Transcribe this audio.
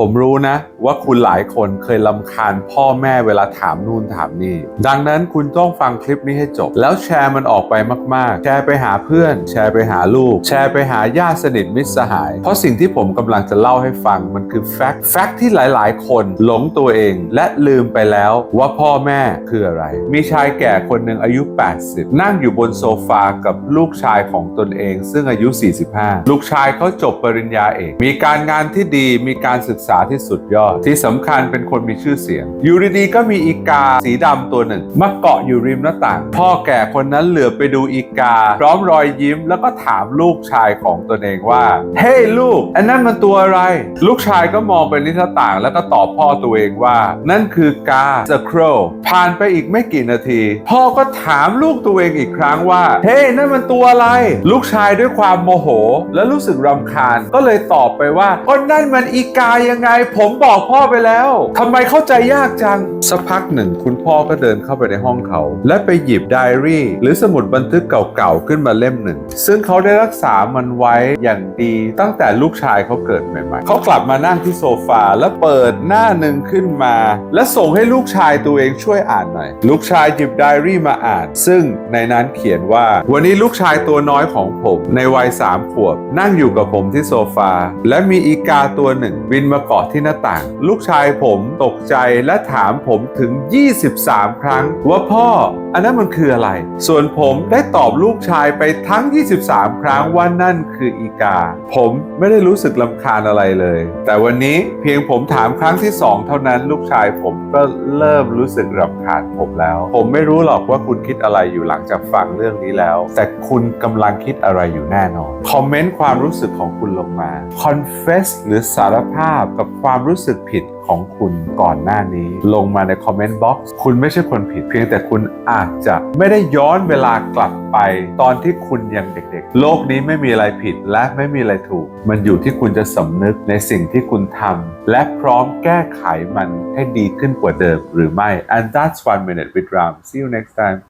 ผมรู้นะว่าคุณหลายคนเคยลำคาญพ่อแม่เวลาถามนู่นถามนี่ ดังนั้นคุณต้องฟังคลิปนี้ให้จบ แล้วแชร์มันออกไปมาก ๆ แชร์ไปหาเพื่อน แชร์ไปหาลูก แชร์ไปหาญาติสนิทมิตรสหาย เพราะสิ่งที่ผมกำลังจะเล่าให้ฟังมันคือแฟกต์แฟกต์ที่หลาย ๆ คนหลงตัวเอง และลืมไปแล้วว่าพ่อแม่คืออะไร มีชายแก่คนหนึ่งอายุ 80 นั่งอยู่บนโซฟากับลูกชายของตนเอง ซึ่งอายุ 45 ลูกชายเขาจบปริญญาเอกมีการงานที่ดีมีการศึกษาที่สุดยอด ที่สำคัญเป็นคนมีชื่อเสียง อยู่ดีๆก็มีอีกาสีดำตัวหนึ่งมาเกาะอยู่ริมหน้าต่าง พ่อแก่คนนั้นเหลือไปดูอีกา พร้อมรอยยิ้มแล้วก็ถามลูกชายของตนเองว่า เฮ้ยลูก อันนั้นมันตัวอะไร ลูกชายก็มองไปที่หน้าต่าง แล้วก็ตอบพ่อตัวเองว่า นั่นคือกา The Crow ผ่านไปอีกไม่กี่นาที พ่อก็ถามลูกตัวเองอีกครั้งว่า เฮ้ยนั่นมันตัวอะไร ลูกชายด้วยความโมโห และรู้สึกรำคาญ ก็เลยตอบไปว่าก็นั่นมันอีกายังไง ผมบอกพ่อไปแล้วทำไมเข้าใจยากจัง สักพักหนึ่งคุณพ่อก็เดินเข้าไปในห้องเขา และไปหยิบไดอารี่ หรือสมุดบันทึกเก่าๆขึ้นมาเล่มหนึ่ง ซึ่งเขาได้รักษามันไว้อย่างดีตั้งแต่ลูกชายเขาเกิดใหม่ๆ เขากลับมานั่งที่โซฟาแล้วเปิดหน้าหนึ่งขึ้นมา และส่งให้ลูกชายตัวเองช่วยอ่านหน่อย ลูกชายหยิบไดอารี่มาอ่าน ซึ่งในนั้นเขียนว่า วันนี้ลูกชายตัวน้อยของผม ในวัยสามขวบ นั่งอยู่กับผมที่โซฟาและมีอีกาตัวหนึ่งบินมาเกาะที่หน้าต่าง ลูกชายผมตกใจและถามผมถึง 23 ครั้ง ว่าพ่อ อันนั้นมันคืออะไร ส่วนผมได้ตอบลูกชายไปทั้ง 23 ครั้งว่านั่นคืออีกา ผมไม่ได้รู้สึกลำคาญอะไรเลย แต่วันนี้เพียงผมถามครั้งที่สองเท่านั้น ลูกชายผมก็เริ่มรู้สึกรำคาญผมแล้ว ผมไม่รู้หรอกว่าคุณคิดอะไรอยู่หลังจากฟังเรื่องนี้แล้ว แต่คุณกำลังคิดอะไรอยู่แน่นอน คอมเมนต์ความรู้สึกของคุณลงมา confess หรือสารภาพกับความรู้สึกผิดของคุณก่อนหน้านี้ ลงมาในคอมเมนต์บ็อกซ์คุณไม่ใช่คนผิดเพียงแต่คุณอาจจะไม่ได้ย้อนเวลากลับไป ตอนที่คุณยังเด็กๆ โลกนี้ไม่มีอะไรผิดและไม่มีอะไรถูก มันอยู่ที่คุณจะสำนึกในสิ่งที่คุณทำและพร้อมแก้ไขมันให้ดีขึ้นกว่าเดิมหรือไม่ and that's one minute with Ram see you next time